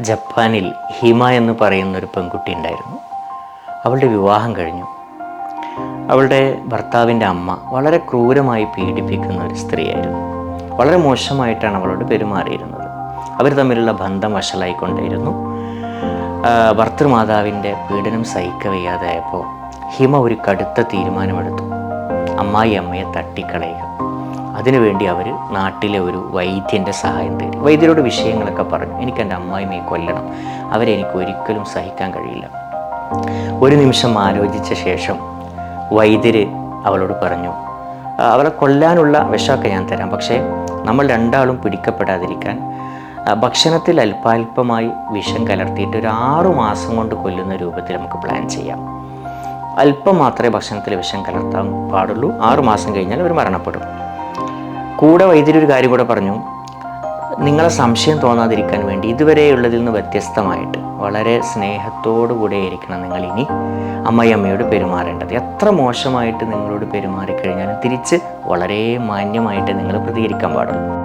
ജപ്പാനിൽ ഹിമ എന്ന് പറയുന്ന ഒരു പെൺകുട്ടി ഉണ്ടായിരുന്നു. അവളുടെ വിവാഹം കഴിഞ്ഞു. അവളുടെ ഭർത്താവിന്റെ അമ്മ വളരെ ക്രൂരമായി പീഡിപ്പിക്കുന്ന ഒരു സ്ത്രീയായിരുന്നു. വളരെ മോശമായിട്ടാണ് അവളോട് പെരുമാറിയിരുന്നത്. അവർ തമ്മിലുള്ള ബന്ധം വഷളായിക്കൊണ്ടേയിരുന്നു. ഭർത്തൃമാതാവിന്റെ പീഡനം സഹിക്കവയ്യാതായപ്പോൾ ഹിമ ഒരു കടുത്ത തീരുമാനമെടുത്തു. അമ്മായി അമ്മയെ തട്ടിക്കളയുക. അതിനുവേണ്ടി അവർ നാട്ടിലെ ഒരു വൈദ്യന്റെ സഹായം തേടി വൈദ്യരോട് വിഷയങ്ങളൊക്കെ പറഞ്ഞു. എനിക്ക് എന്റെ അമ്മായിമ്മയെ കൊല്ലണം. അവരെ എനിക്ക് ഒരിക്കലും സഹിക്കാൻ കഴിയില്ല. ഒരു നിമിഷം ആലോചിച്ച ശേഷം വൈദ്യര് അവളോട് പറഞ്ഞു അവളെ കൊല്ലാനുള്ള വിഷമൊക്കെ ഞാൻ തരാം. പക്ഷേ നമ്മൾ രണ്ടാളും പിടിക്കപ്പെടാതിരിക്കാൻ ഭക്ഷണത്തിൽ അല്പാൽപമായി വിഷം കലർത്തിയിട്ട് ഒരു ആറു മാസം കൊണ്ട് കൊല്ലുന്ന രൂപത്തിൽ നമുക്ക് പ്ലാൻ ചെയ്യാം. അല്പം മാത്രമേ ഭക്ഷണത്തിൽ വിഷം കലർത്താൻ പാടുള്ളൂ. ആറു മാസം കഴിഞ്ഞാൽ അവർ മരണപ്പെടും. കൂടെ വൈദ്യുതി ഒരു കാര്യം കൂടെ പറഞ്ഞു. നിങ്ങളെ സംശയം തോന്നാതിരിക്കാൻ വേണ്ടി ഇതുവരെയുള്ളതിൽ നിന്ന് വ്യത്യസ്തമായിട്ട് വളരെ സ്നേഹത്തോടു കൂടെ ആയിരിക്കണം നിങ്ങൾ ഇനി അമ്മയമ്മയോട് പെരുമാറേണ്ടത്. എത്ര മോശമായിട്ട് നിങ്ങളോട് പെരുമാറിക്കഴിഞ്ഞാലും തിരിച്ച് വളരെ മാന്യമായിട്ട് നിങ്ങൾ പ്രതികരിക്കാൻ പാടുള്ളൂ.